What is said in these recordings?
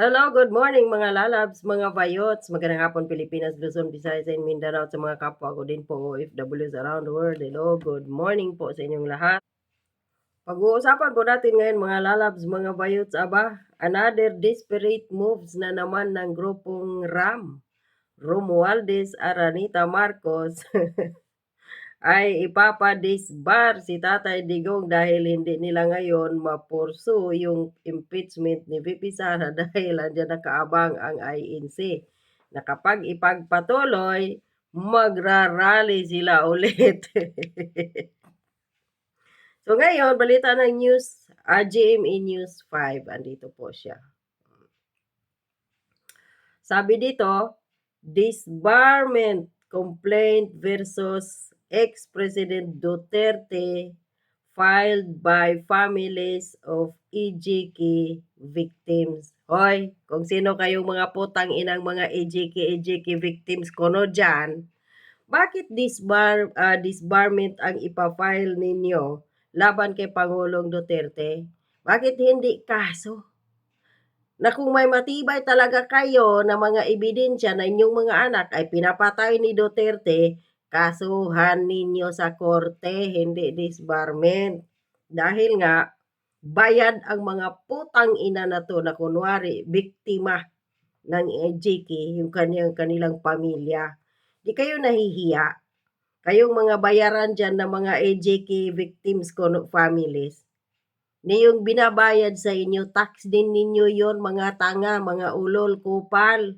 Hello, good morning mga lalabs, mga bayots. Magandang hapon Pilipinas, Luzon, Visayas, and Mindanao sa mga kapwa ko din po OFWs around the world. Hello, good morning po sa inyong lahat. Pag-uusapan po natin ngayon mga lalabs, mga bayots, aba, another desperate moves na naman ng grupong RAM. Romualdez Aranita Marcos ay ipapadisbar si Tatay Digong dahil hindi nila ngayon mapursu yung impeachment ni VP Sara dahil andyan nakaabang ang INC na kapag ipagpatuloy, magrarally sila ulit. so ngayon, balita ng news, uh, GME News 5, andito po siya. Sabi dito, disbarment complaint versus ex-President Duterte filed by families of EJK victims. Hoy, kung sino kayong mga putang inang mga EJK, EJK victims kono dyan, bakit disbar, uh, disbarment ang ipafile ninyo laban kay Pangulong Duterte? Bakit hindi kaso? Na kung may matibay talaga kayo na mga ebidensya na inyong mga anak ay pinapatay ni Duterte, kasuhan ninyo sa korte, hindi disbarment. Dahil nga, bayad ang mga putang ina na to na kunwari, biktima ng EJK, yung kanyang, kanilang pamilya. Di kayo nahihiya. Kayong mga bayaran dyan ng mga EJK victims ko families, na yung binabayad sa inyo, tax din ninyo yon mga tanga, mga ulol, kupal.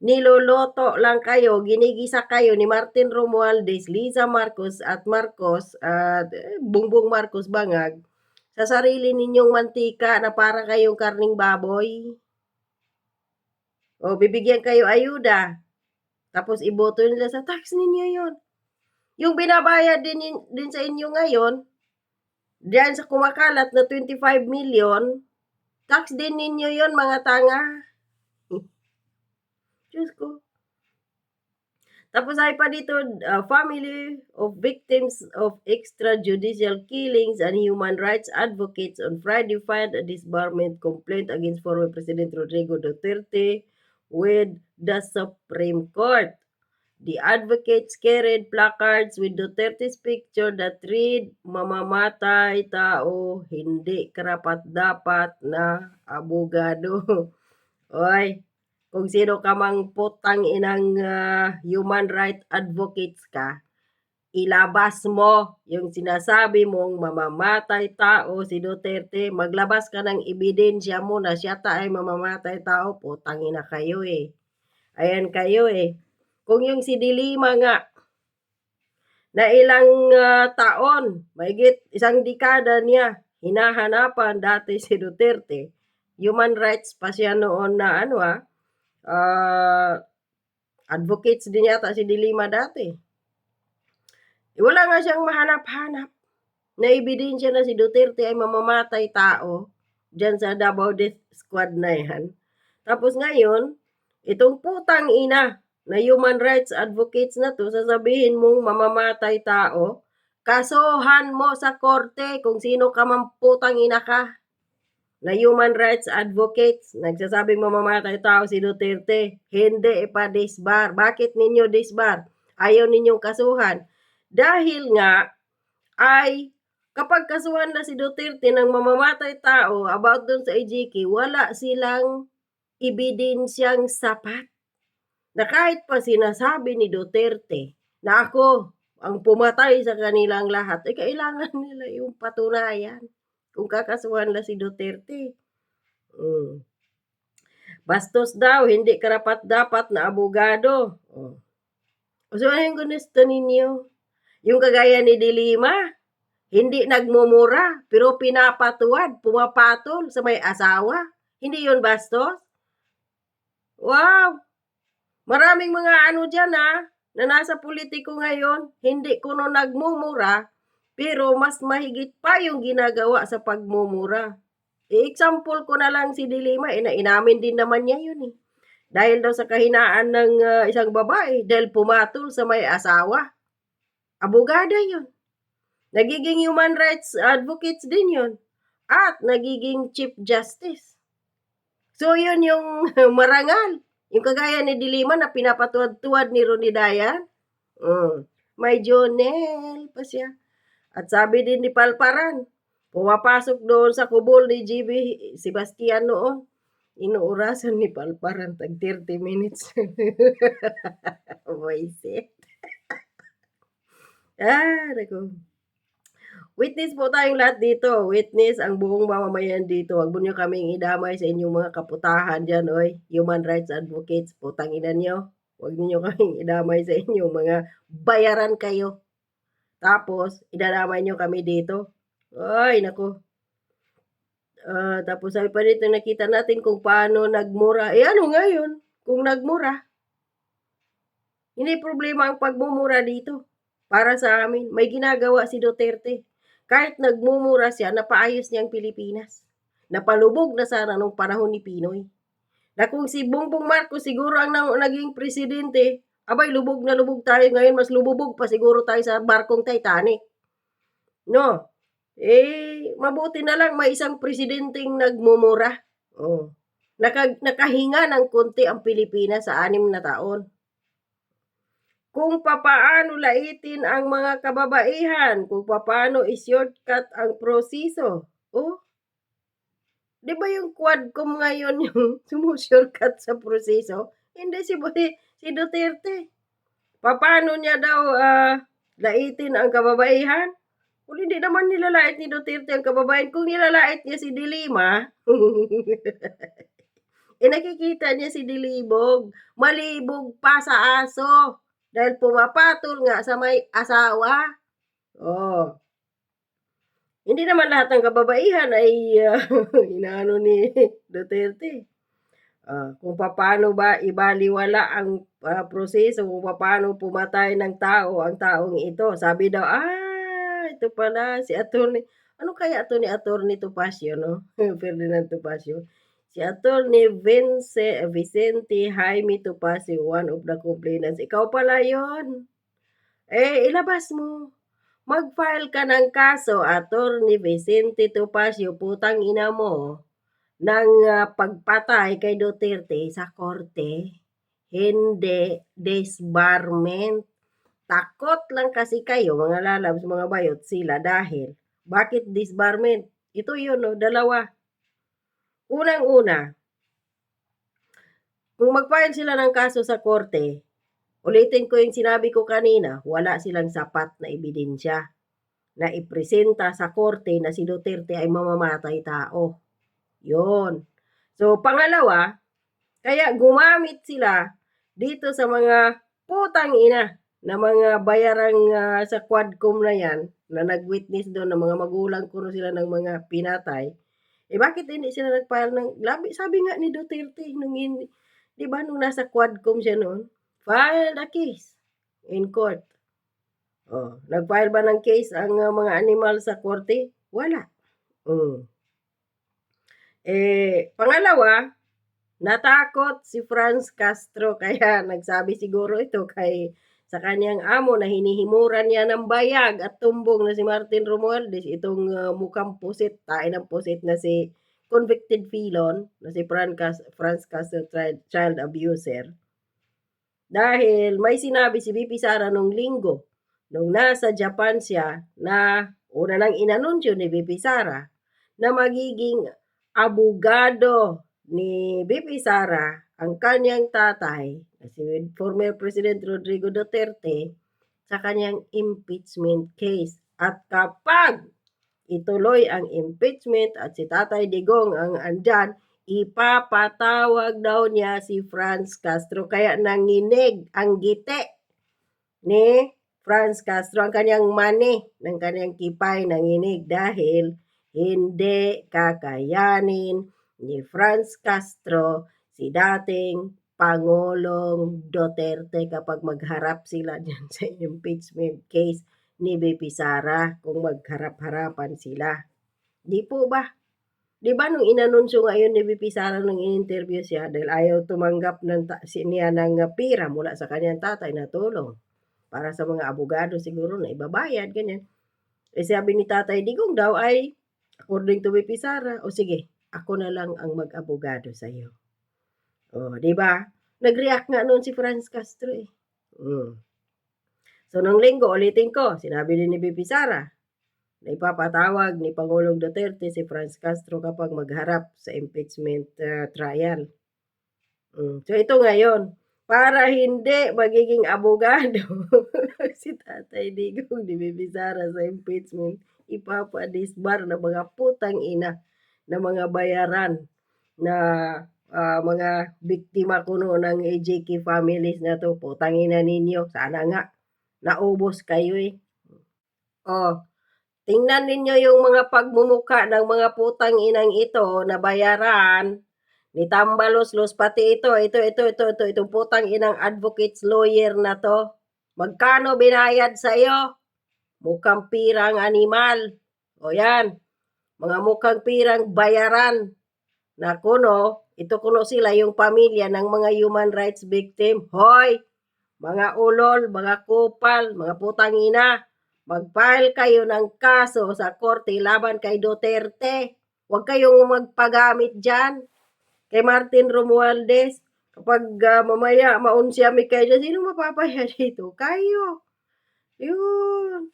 Niloloto lang kayo, ginigisa kayo ni Martin Romualdez, Liza Marcos at Marcos at uh, Bungbong Marcos Bangag sa sarili ninyong mantika na para kayong karning baboy. O bibigyan kayo ayuda. Tapos iboto nila sa tax ninyo yon. Yung binabayad din, din sa inyo ngayon, diyan sa kumakalat na 25 million, tax din ninyo yon mga tanga. Diyos ko. Tapos ay pa dito, uh, family of victims of extrajudicial killings and human rights advocates on Friday filed a disbarment complaint against former President Rodrigo Duterte with the Supreme Court. The advocates carried placards with Duterte's picture that read, Mamamatay tao, hindi karapat-dapat na abogado. Oy, kung sino ka mang putang inang uh, human right advocates ka, ilabas mo yung sinasabi mong mamamatay tao si Duterte, maglabas ka ng ebidensya mo na siya ta ay mamamatay tao, putang ina kayo eh. Ayan kayo eh. Kung yung si Dilima nga, na ilang uh, taon, mahigit isang dekada niya, hinahanapan dati si Duterte, human rights pa siya noon na ano ah, uh, advocates din yata si Dilima dati. E, wala nga siyang mahanap-hanap na na si Duterte ay mamamatay tao dyan sa Davao Death Squad na yan. Tapos ngayon, itong putang ina na human rights advocates na to, sasabihin mong mamamatay tao, kasuhan mo sa korte kung sino ka man putang ina ka na human rights advocates, nagsasabing mamamatay tao si Duterte, hindi ipa-disbar. Bakit ninyo disbar? Ayaw ninyong kasuhan. Dahil nga, ay kapag kasuhan na si Duterte ng mamamatay tao about dun sa EJK, wala silang ebidensyang sapat. Na kahit pa sinasabi ni Duterte na ako ang pumatay sa kanilang lahat, ay kailangan nila yung patunayan kung kakasuhan na si Duterte. Mm. Bastos daw, hindi karapat dapat na abogado. Oh. So, ano yung gusto ninyo? Yung kagaya ni Dilima, hindi nagmumura, pero pinapatuwad, pumapatol sa may asawa. Hindi yun bastos? Wow! Maraming mga ano dyan ha, na nasa politiko ngayon, hindi kuno nagmumura, pero mas mahigit pa yung ginagawa sa pagmumura. I-example ko na lang si Dilima, eh, inamin din naman niya yun eh. Dahil daw sa kahinaan ng uh, isang babae, dahil pumatol sa may asawa. Abogada yun. Nagiging human rights advocates din yun. At nagiging chief justice. So, yun yung marangal. Yung kagaya ni Dilima na pinapatuwad-tuwad ni Ronnie Dayan. Mm. May Jonel pa siya. At sabi din ni Palparan, pumapasok doon sa kubol ni GB Sebastian noon. Inuurasan ni Palparan tag 30 minutes. Boyset. ah, naku. Witness po tayong lahat dito. Witness ang buong mamamayan dito. Huwag mo nyo kaming idamay sa inyong mga kaputahan dyan, oy. Human rights advocates, putang ina nyo. Huwag niyo kaming idamay sa inyong mga bayaran kayo. Tapos, idadamay nyo kami dito. Ay, naku. Ah, tapos sabi pa dito, nakita natin kung paano nagmura. Eh, ano ngayon? Kung nagmura. Hindi problema ang pagmumura dito. Para sa amin, may ginagawa si Duterte. Kahit nagmumura siya, napaayos niya ang Pilipinas. Napalubog na sana nung panahon ni Pinoy. Na kung si Bongbong Marcos siguro ang naging presidente, abay, lubog na lubog tayo ngayon, mas lububog pa siguro tayo sa barkong Titanic. No? Eh, mabuti na lang may isang presidenteng nagmumura. Oh. Naka, nakahinga ng konti ang Pilipinas sa anim na taon kung papaano laitin ang mga kababaihan, kung papaano i-shortcut ang proseso. Oh, di ba yung quadcom ngayon yung sumushortcut sa proseso? Hindi si, si Duterte. Paano niya daw uh, laitin ang kababaihan? Kung hindi naman nilalait ni Duterte ang kababayan, kung nilalait niya si Dilima, eh nakikita niya si Dilibog, malibog pa sa aso. Dahil pumapatol nga sa may asawa. Oh. Hindi naman lahat ng kababaihan ay uh, inaano ni Duterte. Uh, kung paano ba ibaliwala ang uh, proseso, kung paano pumatay ng tao ang taong ito. Sabi daw, ah, ito pala si attorney. Ano kaya ito ni attorney Topacio, no? Ferdinand Topacio Si Attorney Vince, Vicente Jaime Topacio, one of the complainants. Ikaw pala yon. Eh, ilabas mo. Mag-file ka ng kaso, Attorney Vicente Topacio, putang ina mo, ng uh, pagpatay kay Duterte sa korte. Hindi disbarment. Takot lang kasi kayo, mga lalabs, mga bayot sila dahil bakit disbarment? Ito yun, no, dalawa Unang-una, kung mag-file sila ng kaso sa korte, ulitin ko yung sinabi ko kanina, wala silang sapat na ebidensya na ipresenta sa korte na si Duterte ay mamamatay tao. Yon. So, pangalawa, kaya gumamit sila dito sa mga putang ina na mga bayarang uh, sa quadcom na yan, na nag-witness doon ng mga magulang ko sila ng mga pinatay, eh bakit hindi sila nag-file ng, labi, sabi nga ni Duterte, nung in, di ba nung nasa Quadcom siya noon, file the case in court. Oh, nag-file ba ng case ang uh, mga animal sa korte? Wala. Mm. Eh, pangalawa, natakot si Franz Castro kaya nagsabi siguro ito kay sa kanyang amo na hinihimuran niya ng bayag at tumbong na si Martin Romualdez, itong uh, mukhang pusit, tain ng pusit na si convicted felon, na si Franz, Franz Castro child abuser. Dahil may sinabi si BP Sara nung linggo, nung nasa Japan siya, na una nang inanunsyo ni BP Sara, na magiging abogado ni BP Sara ang kanyang tatay si former President Rodrigo Duterte sa kanyang impeachment case. At kapag ituloy ang impeachment at si Tatay Digong ang andyan, ipapatawag daw niya si Franz Castro. Kaya nanginig ang gite ni Franz Castro, ang kanyang mani ng kanyang kipay nanginig dahil hindi kakayanin ni Franz Castro si dating Pangulong Duterte kapag magharap sila dyan sa impeachment case ni BP Sara kung magharap-harapan sila. Di po ba? Di ba nung inanunsyo ngayon ni BP Sara nung in-interview siya dahil ayaw tumanggap ng ta- niya ng pira mula sa kanyang tatay na tulong para sa mga abogado siguro na ibabayad, ganyan. Eh sabi ni tatay Digong daw ay according to BP Sara, o sige, ako na lang ang mag-abogado sa'yo. Oh, 'di ba? Nag-react nga no'n si Franz Castro, eh. Hmm. So, nung Linggo, ulitin ko, sinabi din ni VP Sara na ipapatawag ni Pangulong Duterte si Franz Castro kapag magharap sa impeachment, ah, trial. Hmm, so ito ngayon, para hindi magiging abogado. Si Tatay Digong ni VP Sara sa impeachment, ipapa-disbar ng mga putang ina na mga bayaran na, ah, mga biktima kuno ng AJK families na 'to, putang ina ninyo, sana nga naubos kayo, eh. Oh, tingnan ninyo yung mga pagmumukha ng mga putang inang ito na bayaran ni Tambaluslos, pati ito, ito, ito, ito, ito, itong putang inang advocates lawyer na 'to. Magkano binayad sa'yo? Mukhang pirang animal. O yan, mga mukhang pirang bayaran na kuno, ito kuno sila yung pamilya ng mga human rights victim. Hoy, mga ulol, mga kupal, mga putang ina, mag-file kayo ng kaso sa korte laban kay Duterte. Huwag kayong magpagamit dyan kay Martin Romualdez. Kapag ah, mamaya maunsyami kayo dyan, sino mapapaya dito? Kayo. Yun.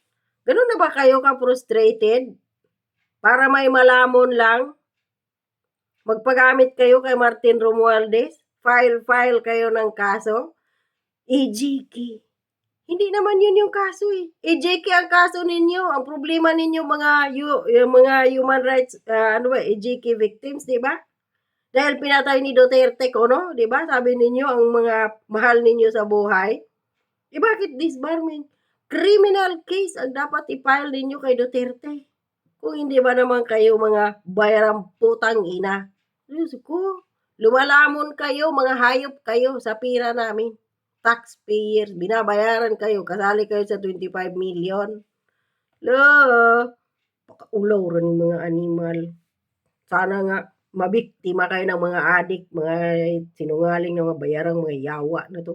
Ganun na ba kayo ka-frustrated? Para may malamon lang? Magpagamit kayo kay Martin Romualdez? File-file kayo ng kaso? EJK. Hindi naman yun yung kaso eh. EJK ang kaso ninyo. Ang problema ninyo mga yu, yung mga human rights, ah, ano ba, EJK victims, di ba? Dahil pinatay ni Duterte ko, no? Ba? Sabi ninyo, ang mga mahal ninyo sa buhay. Eh bakit disbarment? Criminal case ang dapat i-file ninyo kay Duterte. Kung hindi ba naman kayo mga bayarang putang ina. Diyos ko, lumalamon kayo, mga hayop kayo sa pira namin. Taxpayers, binabayaran kayo, kasali kayo sa 25 million. Lo, pakaulaw rin mga animal. Sana nga, mabiktima kayo ng mga adik, mga sinungaling mga bayarang mga yawa na to.